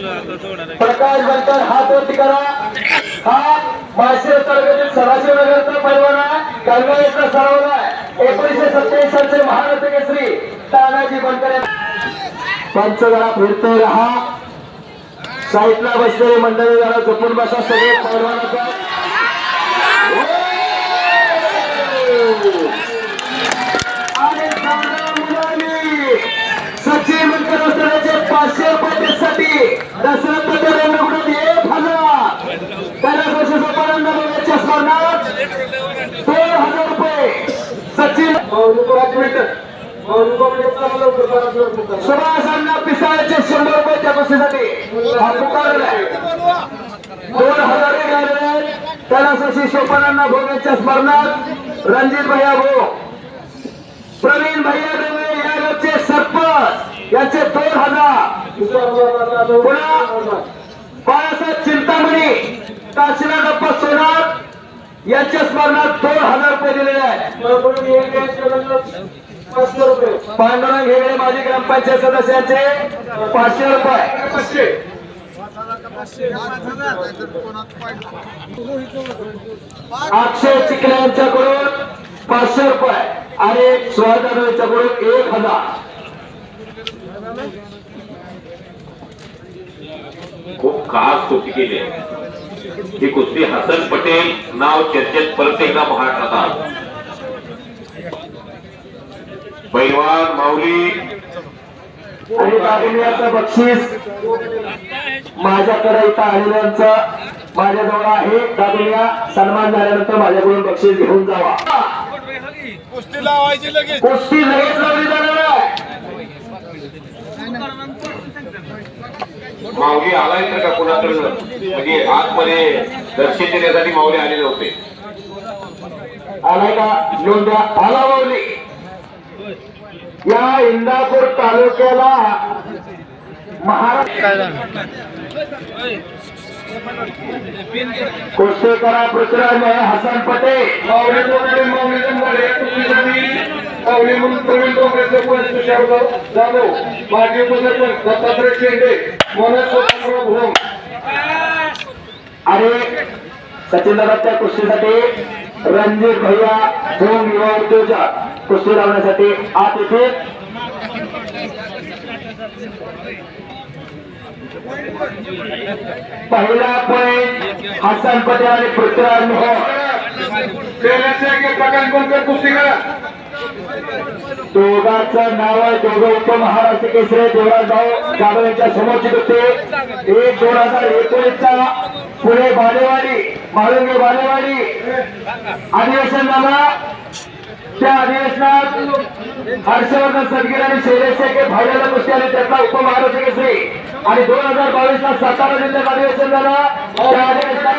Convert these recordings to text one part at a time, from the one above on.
प्रकाश बनकर हात वरती करा. हा माळशे तालुक्यातील सदाशिव नगरचा पैलवान आहे. कलगाईचा सरावला आहे. एकोणीसशे सत्तेचाळीस सालचे महारथ केसरी तानाजी बनकर पंच जरा फिरतोय राहा साईडला बसलेले मंडळी जरा जपून बसा. सगळे पैलवानाचा रुपयासाठी दसरा एक हजार त्याला स्मरणात दोन हजार रुपये सचिन सुभाषांना पिसाळ्याचे शंभर रुपये त्या बसेसाठी दोन हजार मिळाले त्याला शशी सोपानांना भोगाच्या स्मरणात रणजित भैया भो प्रवीण भैया डोंगरे या गावचे सरपंच. याचे दोन हजार. पुन्हा बाळासाहेब चिंतामणी काशीनाथ अप्पा सोनार यांच्या स्मरणात दोन हजार रुपये दिलेले आहेत. पांडुरंग हेगडे माजी ग्रामपंचायत सदस्याचे पाचशे रुपये. अक्षय चिखले यांच्याकडून पाचशे रुपये आणि सुहास यांच्याकडून एक हजार. खूप खास कुस्ती केली. आहे. ही कुस्ती हसन पटेल नाव चर्चेत परत एकदा महाराष्ट्रात. पैलवान माऊली. आणि दागिन्याचं बक्षीस माझ्याकडे इथं आलेल्यांचं माझ्याजवळ आहे. दागिन्या सन्मान झाल्यानंतर माझ्याकडून बक्षीस घेऊन जावा. कुस्ती लावायची लगेच. कुस्ती लगेच लावली जाणार आहे माऊली आलाय तर का कोणाकडनं? म्हणजे आतमध्ये दर्शन देण्यासाठी माऊली आलेले होते. आलाय का? नोंद्या आला माऊली. या इंदापूर तालुक्याला महाराष्ट्र कुस्तेकरा पृथ्वीराज हसन पटेल. माऊली डोंगरे माऊली डोंगरे कुस्तीसाठी माऊली म्हणून प्रवीण डोंगरेचे पण तुषार जाधव माजी उपसरपंच दत्तात्रय शेंडे मनोज स्वतंत्र भोम. आणि सचिन त्या कुस्तीसाठी रणजित भैया होम युवा उद्योजक कुस्ती लावण्यासाठी आत येथे पहिला पॉईंट हसन पटेल आणि पृथ्वीराज एक प्रकाश बनकर कुस्ती करा. दोघांचं नाव आहे दोघं उपमहाराष्ट्र महाराष्ट्र केसरे भाऊ जाधव यांच्या समोरची होते एक दोन हजार एकोणीसचा पुणे बालेवाडी म्हाळुंगे बालेवाडी अधिवेशन झाला. त्या अधिवेशनात हर्षवर्धन सदगीर आणि शैलेश शेखे भाड्याला कुस्ती आले. त्यातला उपमहाराष्ट्र केसरी. आणि दोन हजार बावीस ला सातारा जिल्ह्यात अधिवेशन झालं. त्या अधिवेशनात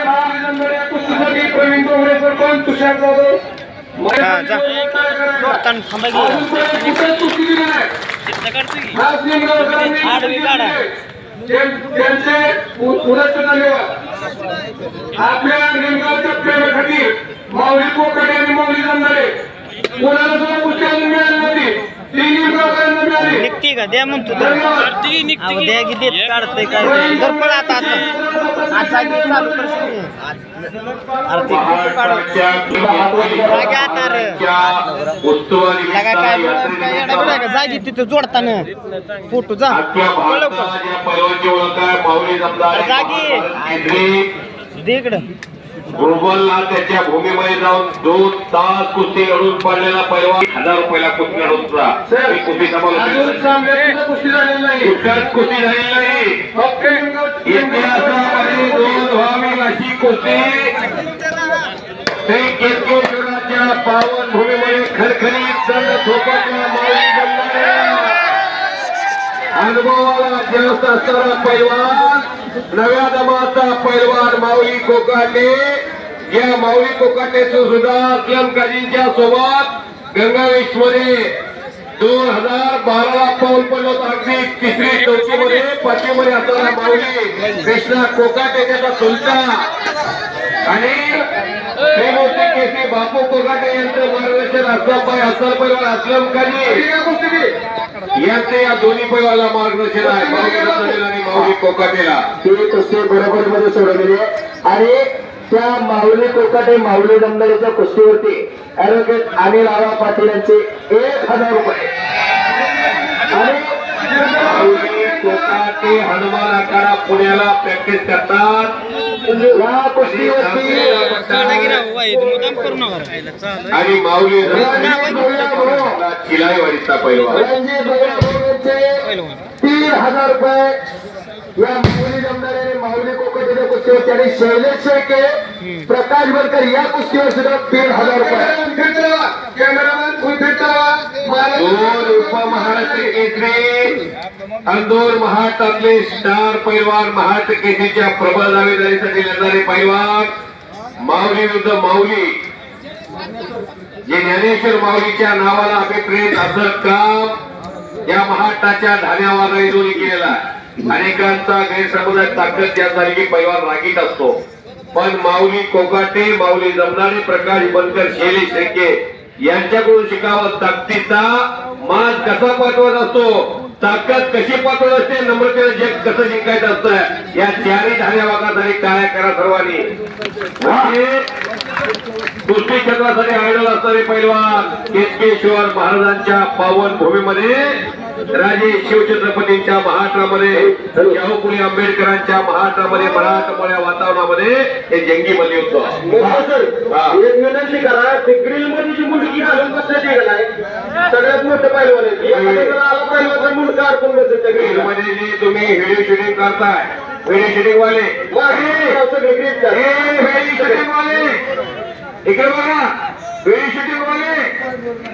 प्रवीण डोंगरे सरपंच तुषार जाधव. पु- पुरस्कार धन्यवाद आपल्या निमगावच्या प्रेमाखातीर माऊली कोकडे आणि माऊली जमणारे कोणाला सुद्धा कुस्ती अजून मिळाली नव्हती ती निमगावकरांना मिळाली निघते का द्या म्हणतो तर अहो द्या की देत काढतंय काय तर पण आता आता. आता की चालू करशील अरे ते फोटो काढ? जागे आता रे. लगा काय बोलावं, काय येडा बिडा का? जागी तिथं जोडताना. फोटो जा. आहे जागी. दे इकडं. ग्लोबलला त्याच्या भूमीमध्ये जाऊन दोन तास कुस्ती लढून पडलेला पैलवान हजार रुपयाला कुस्ती ही कुस्ती कुस्ती झालेली नाही. इतिहासामध्ये दोन व्हावी अशी कुस्ती. पावन भूमीमध्ये थोपटला माऊली जमणारे अनुभवाला जास्त असणारा पैलवान नव्या दमाचा पैलवान माऊली कोकाटे. या माऊली कोकाट्याचं सुद्धा असलम काजींच्या सोबत गंगावेशमध्ये दोन हजार बाराला पाऊल पडलं होतं. अगदी तिसरी चौथीमध्ये पाचवीमध्ये असणारा माऊली कृष्णा कोकाटे त्याचा चुलता. आणि श्रीमूर्ती केसी बापू कोकाटे यांचं मार्गदर्शन असलम असलम पैलवान असलम काजी यांचे या दोन्ही पैलवाला मार्गदर्शन आहे. माऊली आणि माऊली कोकाटेला. ती कुस्ती बरोबर मध्ये सोडवलेली आहे आणि त्या माऊली कोकाटे माऊली दमदारीच्या कुस्तीवरती ऍडव्होकेट अनिल आवा पाटील यांचे एक हजार रुपये. आणि कोकाटे हनुमान आखाडा पुण्याला प्रॅक्टिस करतात. या कुस्तीवरती आणि माऊली चिलाईवाडीचा पैलवान. तीन हजार रुपये. या माऊली जमदार आणि माऊली कोकणच्या कुस्तीवर त्यांनी शैलेश शेळके प्रकाश बनकर या कुस्तीवर सुद्धा तीन हजार रुपये. दोन उपमहाराष्ट्र केसरी दोन महाटातले स्टार पैलवान महाराष्ट्र केसरीच्या प्रबळ दावेदारीसाठी लढणारे पैलवान माऊली विरुद्ध माऊली. जे ज्ञानेश्वर माऊलीच्या नावाला अभिप्रेत असं काम या महाटाच्या धान्यावर केलेला अनेकांचा गैरसमज आहे, ताकद ज्या झाली की पैलवान रागीत असतो. पण माऊली कोकाटे माऊली जमणारे प्रकाश बनकर शेली शेके यांच्याकडून शिकावं ताकदीचा माज कसा पाठवत असतो? ताकद कशी पाठवत असते नम्रतेनं जग कसं जिंकायचं असतं या चारही धान्या भागासाठी काय करा सर्वांनी. कुस्ती क्षेत्रासाठी आयडल असणारे पैलवान केतकेश्वर महाराजांच्या पावन भूमीमध्ये राजे शिवछत्रपतींच्या महाराष्ट्रामध्ये शाहू फुले आंबेडकरांच्या महाराष्ट्रामध्ये मराठमोळ्या वातावरणामध्ये हे जंगी मध्ये होतं. सगळ्यात मोठं पहिलवान त्या ग्रिलला. मध्ये जे तुम्ही व्हिडिओ शूटिंग करताय. व्हिडिओ शूटिंग वाले इकडे बघा. व्हिडिओ शूटिंग वाले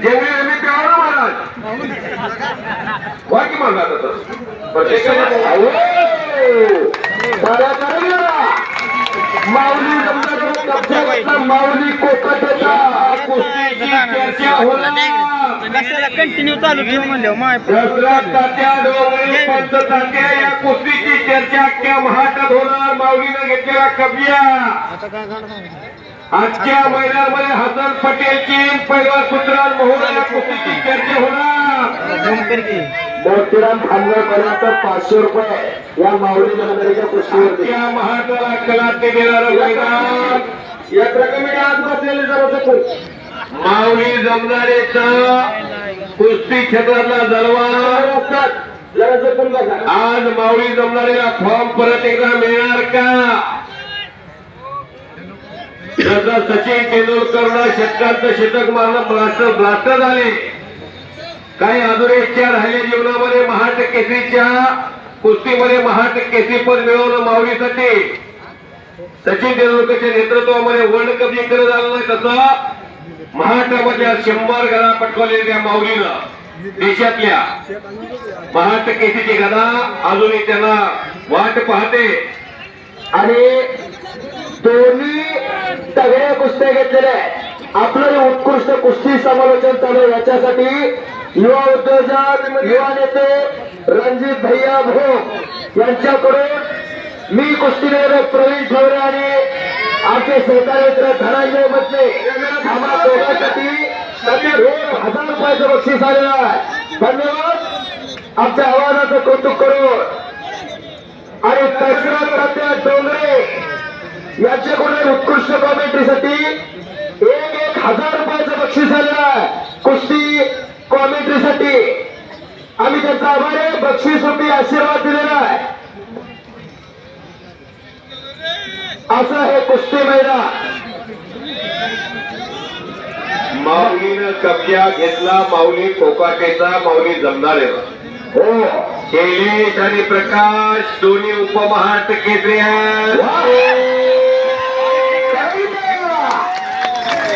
जेवढे आम्ही प्यावर महाराज. वा की मागा तसं प्रत्येकाने अहो, साऱ्या करायला. माऊली माऊली कोकटाचा कशाला कंटिन्यू चालू ठेव म्हणलं माय या कुस्तीची चर्चा अख्ख्या होणार. माऊलीनं घेतलेला घडणार आजच्या मैदानामध्ये हसन पटेलची पहिला पुत्रान मोहन या कुस्तीची चर्चा होणार. मोतीराम खानगरपर्यंत पाचशे रुपये या माऊली जमदारीच्या कुस्तीवरती महाटाला कलाटे देणारं मैदान या प्रकरणी आज बसलेले जरा माऊली जमदारेचा कुस्ती क्षेत्रातला बघा आज माऊली जमदारेला फॉर्म परत एकदा मिळणार का? जसं सचिन तेंडुलकरनं शतकांचं शतक मारणं ब्लास्टर ब्लास्टर झाले. काही अजून इच्छा राहिल्या जीवनामध्ये महाट केसरीच्या कुस्तीमध्ये महाट केसरी पद मिळवणं माऊलीसाठी सचिन. तेंडुलकरच्या नेतृत्वामध्ये वर्ल्ड कप जिंकलं झालं नाही तसं. महाराष्ट्रामधल्या शंभर गदा पटकवलेल्या माऊलीनं देशातल्या महाराष्ट्र केसीची गदा अजूनही त्यांना वाट पाहते. आणि दोन्ही तगड्या कुस्त्या घेतलेल्या आहेत. आपलं हे उत्कृष्ट कुस्ती समालोचन चालू याच्यासाठी युवा उद्योजक युवा नेते रणजित भैया भोग यांच्याकडून मी कुस्ती प्रवीण ठवरे आणि आमचे सहकारी मित्र धनंजय मधले आम्हा दोघांसाठी एक हजार रुपयाचं बक्षीस आलेलं आहे. धन्यवाद. आमच्या आव्हानाचं कौतुक करू आणि दशरथ डोंगरे यांच्याकडून उत्कृष्ट कॉमेंट्रीसाठी एक एक हजार रुपयाचं बक्षीस आलेलं आहे. कुस्ती कॉमेंट्रीसाठी आम्ही त्यांचा आभार आहे. बक्षीस रुपये आशीर्वाद दिलेला आहे. असं हे कुस्ती मैदान. माऊलीनं कब्जा घेतला माऊली कोकाटेचा माऊली जमदारे हो. शैलेश आणि प्रकाश दोन्ही उपमहाराष्ट्र केसरी आहेत.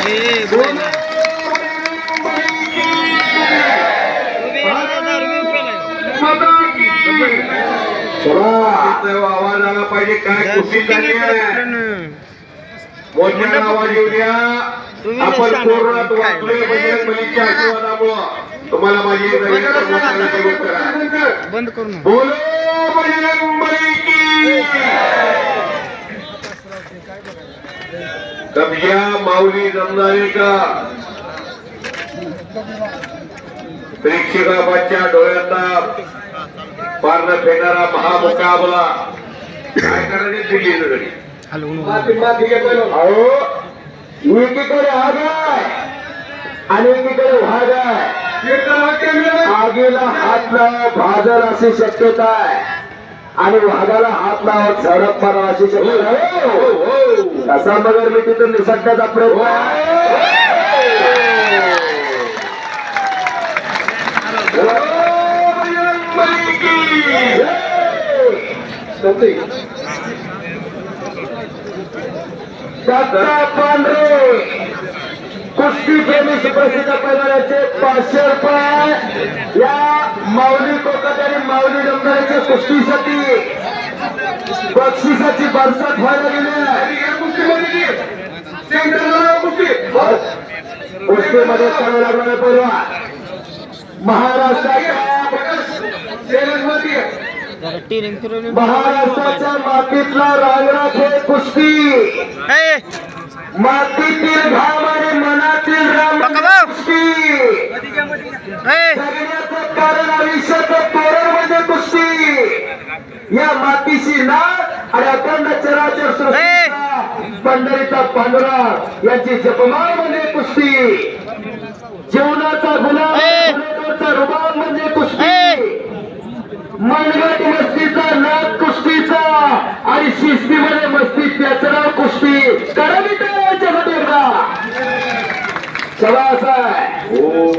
ए, बोल. आवाज़ आला पाहिजे काय कुस्ती चालली आहे. मोठ्या आवाज़ येऊ द्या आपण कोरोनात वाचलोय बजरंग बलीच्या आशीर्वादामुळं. तुम्हाला माझी एक विनंती मोठ्याने कबूल करा. बंद करू नका. बोलो बजरंग बली की. कब्जा माऊली जमदारे का प्रेक्षकाबाच्या डोळ्याचा पारणं फेडणारा महामुकाबला. काय करायचे दिल्ली घडी माती माती घे पहिलवान अहो एकीकडे आग आहे आणि एकीकडे वाघ आहे. आगीला हात लाव भाजल अशी शक्यता आहे. आणि वाघाला हात लावत झडप मारा अशी शक्यता आहे. हो. कसा मगर मी तिथून निसटण्याचा प्रयत्न दत्ता पांढरे कुस्ती प्रेमी सुप्रसिद्ध पैलवानाचे पाचशे रुपये या माऊली कोकट आणि माऊली डोंगराच्या कुस्तीसाठी बक्षिसाची बरसात व्हायला गेली आहे कुस्तीमध्ये कुस्तीमध्ये करावं लागणारे पैलवान महाराष्ट्राच्या महाराष्ट्राच्या मातीतला रांगराखे कुस्ती. ए, मातीतील घाम आणि मनातील राम. कुस्ती. कारण आयुष्याचं तोरण म्हणजे कुस्ती. या मातीशी नाथ आणि अखंड चराचर सृष्टीचा पंढरीचा पांडुरा यांची जपमाळ म्हणजे कुस्ती. जीवनाचा रुबाब! कुस्ती मनगट मस्तीचा नाद कुस्तीचा. आणि शिस्तीमध्ये मस्ती त्याचं नाव कुस्ती. करा मी त्याच्यासाठी एकदा चला असा हो.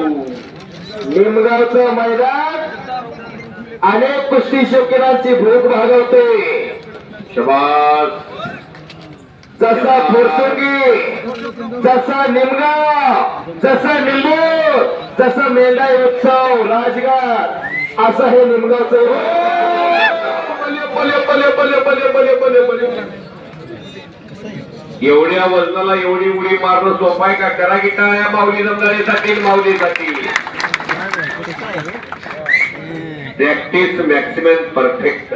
निमगावचं मैदान. अनेक कुस्ती शौकीनांची भूक भागवते. शबास. जसा फुरसुंगी जसा निमगाव जसा निंबूर जसा मेंढाई उत्सव राजगार असं हे निमगावच एवढ्या वजनाला एवढी उडी मारणं सोपाय आहे का? करा की काय या माऊली रंगाळीसाठी माऊलीसाठी. प्रॅक्टिस मॅक्सिमम परफेक्ट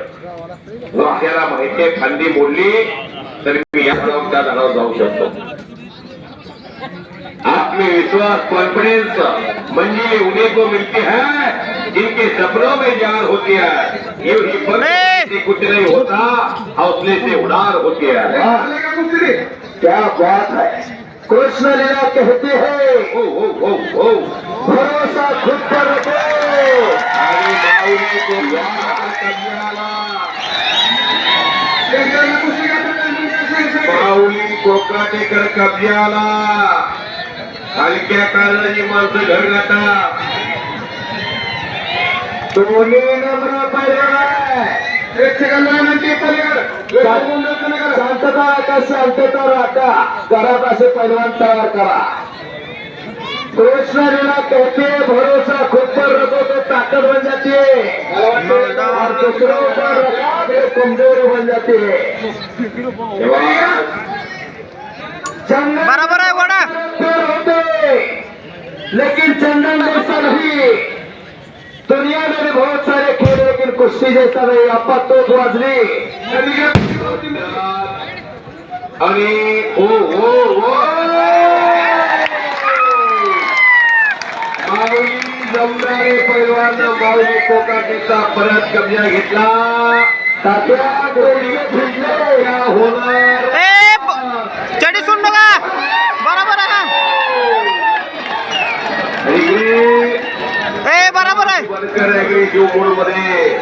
आपल्याला माहिती खांदी मोडली तर मी या जबाबदार धडावर जाऊ शकतो. आत्मविश्वास कॉन्फिडेंस म्हणजे उन्हें को मिलती है जिनके सपनों में जान होती है ये उनकी कुछ नहीं होता हौसले से उड़ार होती है। हाँ, क्या बात है? कृष्ण लीला कहते हैं भरोसा खुद पर रखो। बाउली को काटे कर कब्जा ला हल्के पहले ही मन से घर रहता। दोन्ही पलीकडे. शांतता राखा शांतता राखा घरात असे पैलवान तयार करा कृष्ण कहते भरोसा खुद पर रखो तो ताकत बन जाती है और दूसरों पर रखा तो कमजोरी बन जाती है बरोबर आहे वडा पेड़ होते लेकिन चंदन जैसा नहीं दुनिया में भी बहुत सारे खेल लेकिन कुश्ती जैसा नहीं आपा तो बाजरी अरे ओ ओ ओ परत कब्जा घेतला. तात्या होणार. जीवमध्ये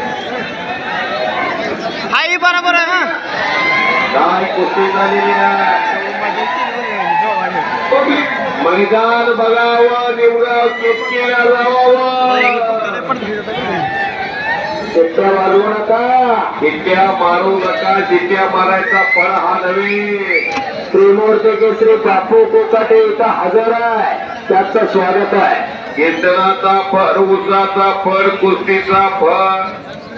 हाही बरोबर आहे हा। काय कुस्ती झालेली आहे पब्लिक. मैदान बघावं जावावं चित्त्या वाजवू नका शिट्ट्या मारू नका शिट्ट्या मारायचा फळ हा नव्हे। त्रिमूर्ती केसरी बापू कोकाटे इथं हजर आहे त्याचं स्वागत आहे. कीर्तनाचा फळ उसाचा फळ कुस्तीचा फळ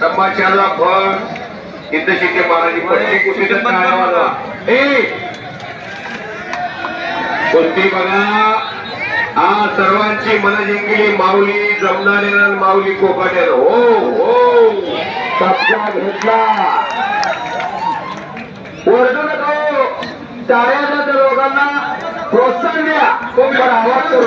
तमाशाचा फळ इथं शिट्टे महाराजी पट्टी कुस्तीचं काय वाजवा. ए! कुस्ती बघा. हा सर्वांची मन जिंकली माऊली जमणारे माऊली कोकाटे हो हो. कब्जा घेतला. ओरडू नका. टाळ्या द्या त्या लोकांना प्रोत्साहन द्या. पण आवाज करू.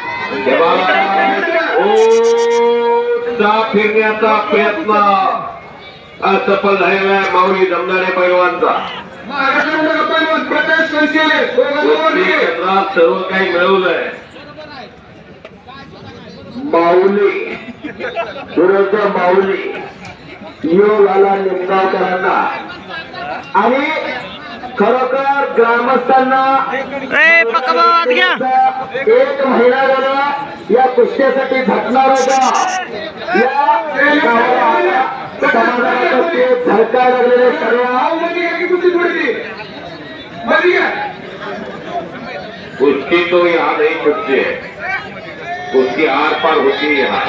फिरण्याचा प्रयत्न असफल झालेला आहे माऊली दमदारे पैलवानचा क्षेत्रात सर्व काही मिळवलंय माऊली विरुद्ध माऊली योग आला निमगावकरांना आणि खरोखर ग्रामस्थांना ए पक्का भाऊ आत घ्या. एक महिना झाला या कुस्त्यासाठी झटणार होता या गावाला समाजातर्फे झळका लागलेले सर्व भाऊ मध्ये घ्या की कुस्ती थोडीशी मध्ये घ्या कुस्ती तो यहाँ नहीं छुटती है कुस्ती आर पार होती है यहाँ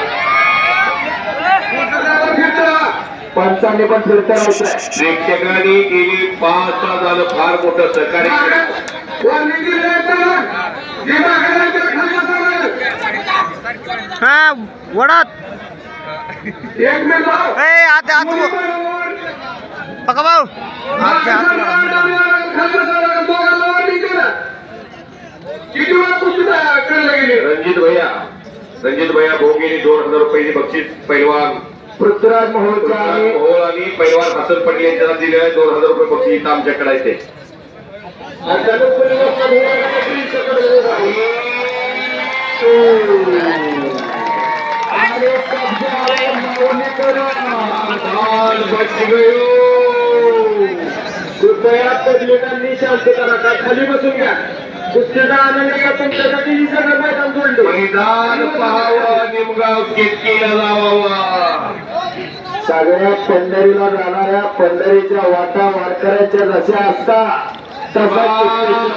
कुस्तीदारावर फिरत राहा. पंचांनी पण फिरता प्रेक्षकांनी गेली पाच तास झालं फार मोठं सहकार्य लागेल. हा वडात एक मिनिट भाऊ. ए आत आत. पक्का भाऊ. किती वेळा कुस्ती खेळला गेली रणजित भैया रणजित भैया भोगेली दोन हजार रुपयाची बक्षीस पैलवान पृथ्वीराज मोहोळचा आणि पैलवान हसन पटेल यांच्याला दिले दोन हजार रुपये बक्षीस इथं आमच्याकडे आहे ते कृपया शांतता नका खाली बसून घ्या पहावं निमगाव जावावा सगळ्या पंढरीला जाणाऱ्या पंढरीच्या वाटा वारकऱ्यांच्या जशा असतात तसा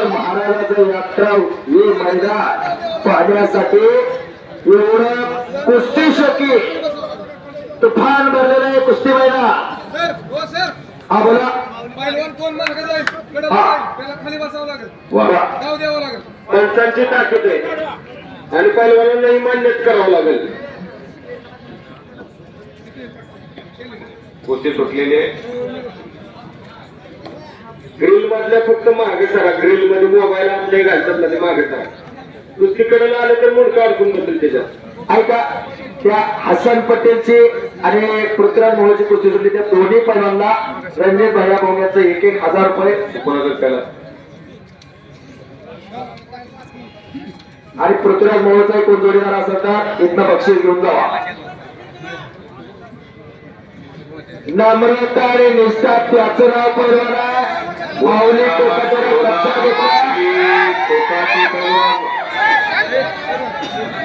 महाराजाचं यात्रा हे मैदान पाहण्यासाठी एवढं कुस्ती शोकी तुफान भरलेलं आहे कुस्ती सर हो हा बोला. पैलवान कोण मागे जाईल? कडे. जाईल. त्याला खाली बसावं लागेल. वा. जाऊ द्यावं लागेल. पंचांची ताकद आहे. आणि पैलवानांनाही मान्यच करावं लागेल. कुस्ती सुटलेली. ग्रिल मधल्या फक्त मागे सरा. ग्रिलमध्ये मोबाईल आपले घालतात ना ते मागे सरा. दुसरीकडे आलं तर मुंडका अडकून बसेल त्याच्यात. ऐका त्या हसन पटेलची आणि पृथ्वीराज मोहची कुस्ती सुटली. त्या दोन्ही पैलवानला रणजित भैया भोंग्याचं एक एक हजार रुपये कोणाचं केलं आणि पृथ्वीराज मोहचा कोण जोडीदार असेल तर इथनं बक्षीस घेऊन जावा. नम्रता आणि निष्ठा त्याचं नाव पैलवान आहे. माऊली कोकाटेने लक्षात घेतला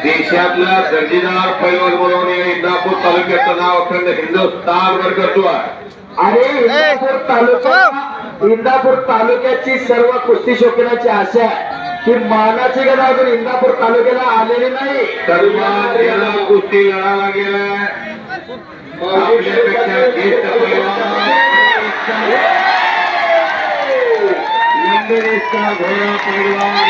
देशातला दर्जेदार पैलवान म्हणून या इंदापूर तालुक्याचं नाव अखंड हिंदुस्थानभर करतो आहे. आणि इंदापूर तालुका इंदापूर तालुक्याची सर्व कुस्ती शौकीनाची आशा आहे की मानाची गदा अजून इंदापूर तालुक्याला आलेली नाही. याला कुस्ती लढायला गेलाय. आपल्यापेक्षा ज्येष्ठ पैलवान लंडनेचा घोडा पैलवान